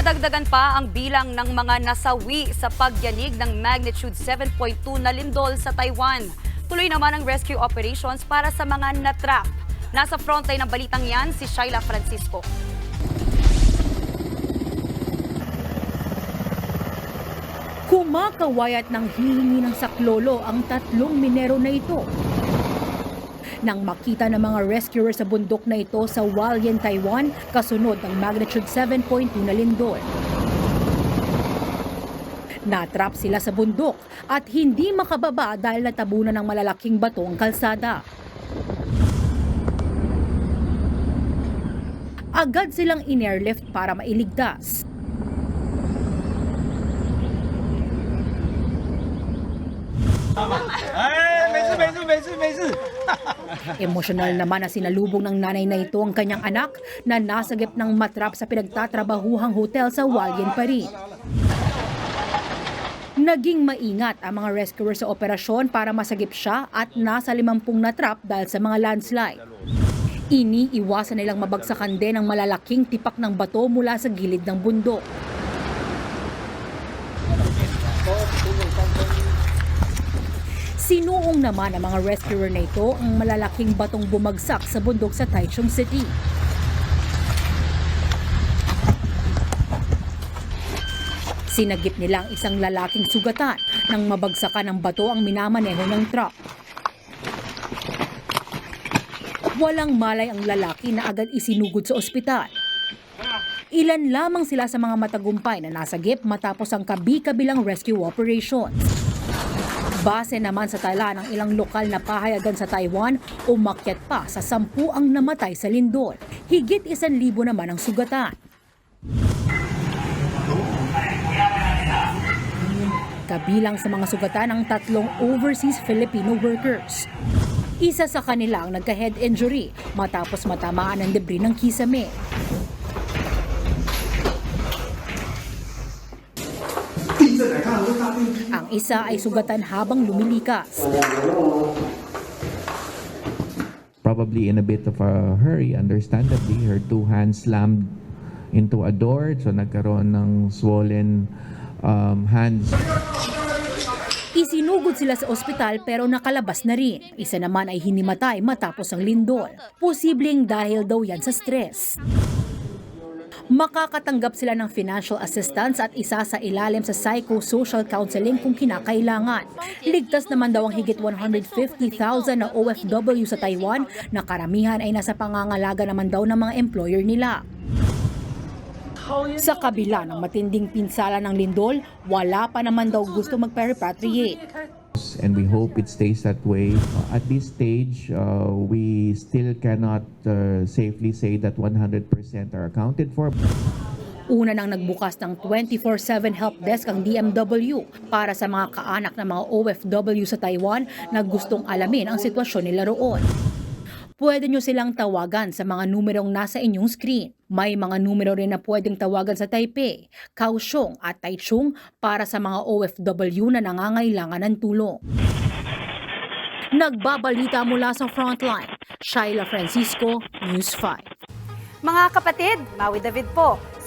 Nadagdagan pa ang bilang ng mga nasawi sa pagyanig ng magnitude 7.2 na lindol sa Taiwan. Tuloy naman ang rescue operations para sa mga natrap. Nasa frontline ng balitang yan si Shaila Francisco. Kumakawayat ng hihingi ng saklolo ang tatlong minero na ito. Nang makita ng mga rescuer sa bundok na ito sa Hualien, Taiwan, kasunod ng magnitude 7.2 na lindol. Natrap sila sa bundok at hindi makababa dahil natabunan ng malalaking bato ang kalsada. Agad silang in-airlift para mailigtas. Emosyonal naman na sinalubong ng nanay na ito ang kanyang anak na nasagip ng matrap sa pinagtatrabahuhang hotel sa Hualien pa rin. Naging maingat ang mga rescuer sa operasyon para masagip siya at nasa 50 na trap dahil sa mga landslide. Iniiwasan nilang mabagsakan din ang malalaking tipak ng bato mula sa gilid ng bundok. Sinuong naman ng mga rescuer na ito ang malalaking batong bumagsak sa bundok sa Taichung City. Sinagip nila ang isang lalaking sugatan nang mabagsakan ng bato ang minamaneho ng truck. Walang malay ang lalaki na agad isinugod sa ospital. Ilan lamang sila sa mga matagumpay na nasagip matapos ang kabi-kabilang rescue operations. Base naman sa tala ng ilang lokal na pahayagan sa Taiwan, umakyat pa sa sampu ang namatay sa lindol. Higit isan libo naman ang sugatan. Kabilang sa mga sugatan ang tatlong overseas Filipino workers. Isa sa kanila ang nagka-head injury matapos matamaan ng debris ng kisame. Ang isa ay sugatan habang lumilikas. probably in a bit of a hurry, understandably. Her two hands slammed into a door, so nagkaroon ng swollen um, hands. Isinugod sila sa ospital pero nakalabas na rin. Isa naman ay hinimatay matapos ang lindol. Posibleng dahil daw yan sa stress. Makakatanggap sila ng financial assistance at isa sa ilalim sa psychosocial counseling kung kinakailangan. Ligtas naman daw ang higit 150,000 na OFW sa Taiwan na karamihan ay nasa pangangalaga naman daw ng mga employer nila. Sa kabila ng matinding pinsala ng lindol, wala pa naman daw gusto magpa-repatriate. And we hope it stays that way. Uh, at this stage, uh, we still cannot uh, safely say that 100% are accounted for. Una nang nagbukas ng 24-7 help desk ang DMW para sa mga kaanak ng mga OFW sa Taiwan na gustong alamin ang sitwasyon nila roon. Pwede nyo silang tawagan sa mga numerong nasa inyong screen. May mga numero rin na pwedeng tawagan sa Taipei, Kaohsiung at Taichung para sa mga OFW na nangangailangan ng tulong. Nagbabalita mula sa Frontline, Shaila Francisco, News 5. Mga kapatid, Maui David po.